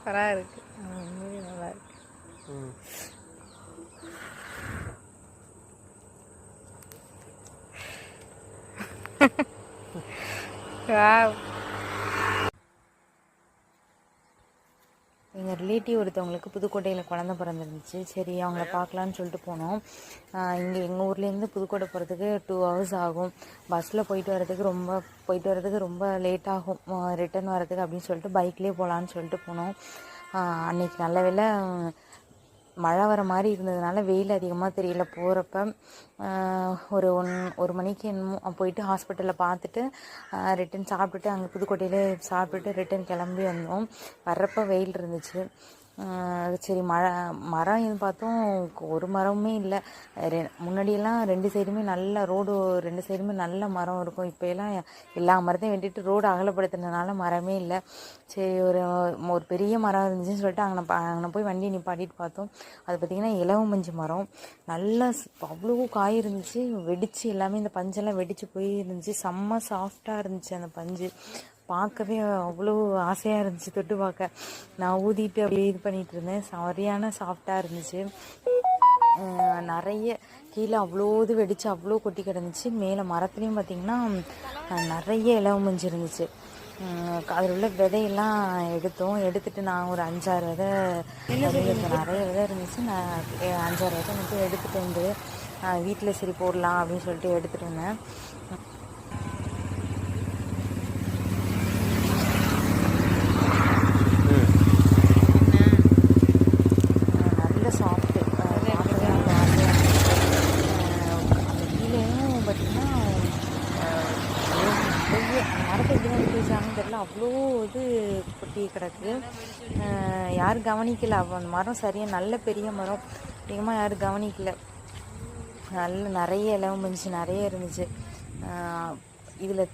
சூப்பராக இருக்குது நல்லா இருக்கு. ம். எங்கள் ரிலேட்டிவ் ஒருத்தவங்களுக்கு புதுக்கோட்டையில் குழந்த பிறந்திருந்துச்சு. சரி அவங்கள பார்க்கலான்னு சொல்லிட்டு போனோம். இங்கே எங்கள் ஊர்லேருந்து புதுக்கோட்டை போகிறதுக்கு டூ ஹவர்ஸ் ஆகும். பஸ்ஸில் போயிட்டு வரதுக்கு ரொம்ப போயிட்டு வரதுக்கு ரொம்ப லேட் ஆகும். ரிட்டர்ன் வரதுக்கு அப்படின்னு சொல்லிட்டு பைக்லேயே போகலான்னு சொல்லிட்டு போனோம். ஆஹ் அன்னைக்கு நல்ல வேளை மழை வர மாதிரி இருந்ததுனால வெயில் அதிகமாக தெரியல. போகிறப்ப ஒரு ஒன் ஒரு மணிக்கு என்னமோ போயிட்டு ஹாஸ்பிட்டலில் பார்த்துட்டு ரிட்டன் சாப்பிட்டுட்டு அங்கே புதுக்கோட்டையிலே சாப்பிட்டுட்டு ரிட்டன் கிளம்பி வந்தோம். வர்றப்போ வெயில் இருந்துச்சு. சரி மழை மரம் பார்த்தோம். ஒரு மரமுமே இல்லை. ரெ- முன்னாடியெல்லாம் ரெண்டு சைடுமே நல்ல ரோடு ரெண்டு சைடுமே நல்ல மரம் இருக்கும். இப்போ எல்லாம் எல்லா மரத்தையும் வெட்டிட்டு ரோடு அகலப்படுத்தினதுனால மரமே இல்லை. சரி ஒரு ஒரு பெரிய மரம் இருந்துச்சுன்னு சொல்லிட்டு அங்கே அங்கே போய் வண்டியை நிப்பாட்டிட்டு பார்த்தோம். அது பார்த்திங்கன்னா இலவமஞ்சி மரம். நல்லா அவ்வளோ காய் இருந்துச்சு. வெடிச்சு எல்லாமே இந்த பஞ்செல்லாம் வெடிச்சு போய் இருந்துச்சு செம்ம சாஃப்டாக இருந்துச்சு அந்த பஞ்சு. பார்க்கவே அவ்வளோ ஆசையாக இருந்துச்சு தொட்டு பார்க்க. நான் ஊதிட்டு அப்படியே இது பண்ணிட்டு இருந்தேன். சரியான சாஃப்டாக இருந்துச்சு. நிறைய கீழே அவ்வளோ இது வெடிச்சு அவ்வளோ கொட்டி கிடந்துச்சு. மேலே மரத்துலேயும் பார்த்தீங்கன்னா நிறைய இலவு மஞ்சு இருந்துச்சு அதில் உள்ள விதையெல்லாம் எடுத்தோம். எடுத்துட்டு நான் ஒரு அஞ்சாறு விதை. நிறைய விதை இருந்துச்சு. நான் அஞ்சாறு விதை மட்டும் எடுத்துகிட்டு வந்து வீட்டில் சரி போடலாம் அப்படின்னு சொல்லிட்டு எடுத்துகிட்டு வந்தேன் அஹ் நல்ல சாஃப்ட்டு சாப்பிடவே அவ்வளோ ஆசையாக இருந்துச்சு அந்த கீழேயும் பார்த்தீங்கன்னா மரத்தை எப்படி எடுத்து வச்சாங்கன்னு தெரியல. அவ்வளோ இது கொட்டி கிடக்கு. யாரும் கவனிக்கல. அந்த மரம் சரியாக நல்ல பெரிய மரம். அதிகமாக யாரும் கவனிக்கல. நல்ல நிறைய இலவம் இருந்துச்சு நிறைய இருந்துச்சு. இதில்